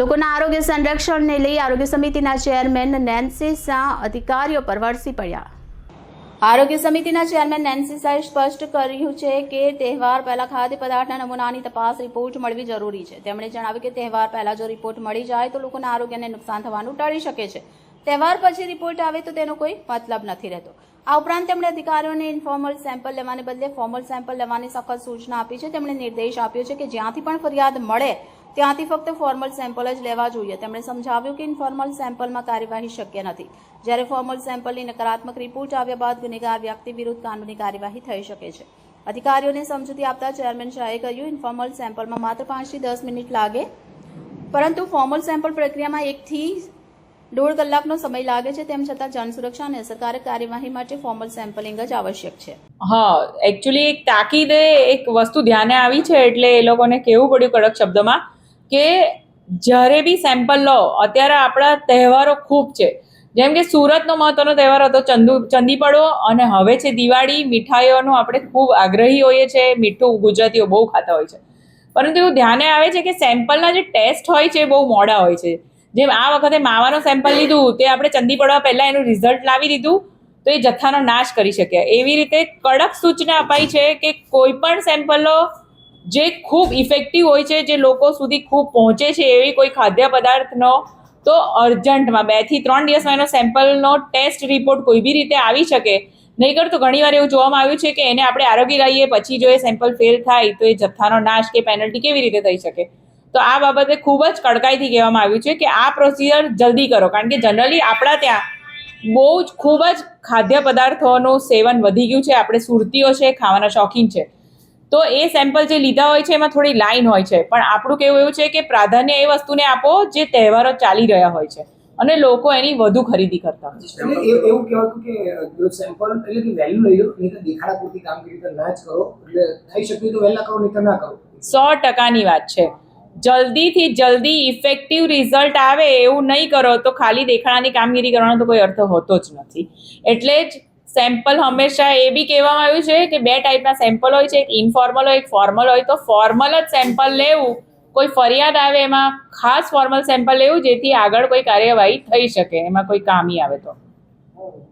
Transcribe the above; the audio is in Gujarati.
લોકોના આરોગ્ય સંરક્ષણને લઈ આરોગ્ય સમિતિના ચેરમેન નેન્સી શાહ અધિકારીઓ પર વરસી પડ્યા. આરોગ્ય સમિતિના ચેરમેન નેન્સી શાહે સ્પષ્ટ કર્યું છે કે તહેવાર પહેલા ખાદ્ય પદાર્થના નમૂનાની તપાસ રિપોર્ટ મળવી જરૂરી છે. તેમણે જણાવ્યું કે તહેવાર પહેલા જો રિપોર્ટ મળી જાય તો લોકોના આરોગ્યને નુકસાન થવાનું ટાળી શકે છે. તહેવાર પછી રિપોર્ટ આવે તો તેનો કોઈ મતલબ નથી રહેતો. આ ઉપરાંત તેમણે અધિકારીઓને ઇન્ફોર્મલ સેમ્પલ લેવાને બદલે ફોર્મલ સેમ્પલ લેવાની સખત સૂચના આપી છે. તેમણે નિર્દેશ આપ્યો છે કે જ્યાંથી પણ ફરિયાદ મળે ત્યાંથી ફક્ત ફોર્મલ સેમ્પલ જ લેવા જોઈએ. તેમણે સમજાવ્યું કે ઇન્ફોર્મલ સેમ્પલમાં કાર્યવાહી શક્ય નથી. જ્યારે ફોર્મલ સેમ્પલની નકારાત્મક રિપોર્ટ આવ્યા બાદ ગુનેગાર વ્યક્તિ વિરુદ્ધ કાનૂની કાર્યવાહી થઈ શકે છે. અધિકારીઓને સમજૂતી આપતા ચેરમેન શાહે કહ્યું ઇન્ફોર્મલ સેમ્પલમાં માત્ર પાંચથી દસ મિનિટ લાગે. પરંતુ ફોર્મલ સેમ્પલ પ્રક્રિયામાં એકથી દોઢ કલાકનો સમય લાગે છે. તેમ છતાં જન સુરક્ષા અને અસરકારક કાર્યવાહી માટે ફોર્મલ સેમ્પલિંગ જ આવશ્યક છે. હા એકચ્યુઅલી એક તાકીદે એક વસ્તુ ધ્યાને આવી છે. એટલે એ લોકોને કહેવું પડ્યું કડક શબ્દોમાં કે જ્યારે બી સેમ્પલ લો, અત્યારે આપણા તહેવારો ખૂબ છે. જેમ કે સુરતનો મહત્વનો તહેવાર હતો, ચંદુ ચંદીપડો અને હવે છે દિવાળી. મીઠાઈઓનું આપણે ખૂબ આગ્રહી હોઈએ છીએ મીઠું ગુજરાતીઓ બહુ ખાતા હોય છે. પરંતુ એવું ધ્યાને આવે છે કે સેમ્પલના જે ટેસ્ટ હોય છે એ બહુ મોડા હોય છે. જેમ આ વખતે માવાનો સેમ્પલ લીધું, તે આપણે ચંદી પડવા પહેલાં એનું રિઝલ્ટ લાવી દીધું, તો એ જથ્થાનો નાશ કરી શક્યા. એવી રીતે કડક સૂચના અપાઈ છે કે કોઈ પણ સેમ્પલો જે ખૂબ ઇફેક્ટિવ હોય છે, જે લોકો સુધી ખૂબ પહોંચે છે એવી કોઈ ખાદ્ય પદાર્થનો તો અર્જન્ટમાં બેથી ત્રણ દિવસમાં એનો સેમ્પલનો ટેસ્ટ રિપોર્ટ કોઈ બી રીતે આવી શકે. નહીંકર તો ઘણીવાર એવું જોવામાં આવ્યું છે કે એને આપણે આરોગી લઈએ પછી જો એ સેમ્પલ ફેલ થાય, તો એ જથ્થાનો નાશ કે પેનલ્ટી કેવી રીતે થઈ શકે? તો આ બાબતે ખૂબ જ કડકાઈથી કહેવામાં આવ્યું છે કે આ પ્રોસિજર જલ્દી કરો. કારણ કે જનરલી આપણા ત્યાં બહુ જ ખૂબ જ ખાદ્ય પદાર્થોનું સેવન વધી ગયું છે. આપણે સુરતીઓ છે, ખાવાના શોખીન છે. તો એ સેમ્પલ જે લીધા હોય છે એમાં થોડી લાઈન હોય છે. પણ આપણું કેવું એવું છે કે પ્રાધાન્ય એ વસ્તુને આપો જે તહેવારો ચાલી રહ્યા હોય છે. અને લોકો એની વધુ ખરીદી કરતા હોય છે. એવું કહેવાતું કે સેમ્પલ એટલે કે વેલ્યુ લઈ લો નહીં તો દેખાડા પૂરતી કામગીરી ના જ કરો. એટલે થઈ શકે તો વહેલા કરો નહીં તો ના કરો. સો ટકાની વાત છે. જલ્દીથી જલ્દી ઇફેક્ટિવ રિઝલ્ટ આવે એવું નહીં કરો તો ખાલી દેખાડાની કામગીરી કરવાનો તો કોઈ અર્થ હોતો જ નથી. એટલે જ સેમ્પલ હંમેશા એ બી કહેવામાં આવ્યું છે કે બે ટાઈપના સેમ્પલ હોય છે, એક ઇન્ફોર્મલ હોય, એક ફોર્મલ હોય. તો ફોર્મલ જ સેમ્પલ લેવું, કોઈ ફરિયાદ આવે એમાં, ખાસ ફોર્મલ સેમ્પલ લેવું, જેથી આગળ કોઈ કાર્યવાહી થઈ શકે, એમાં કોઈ કામી આવે તો.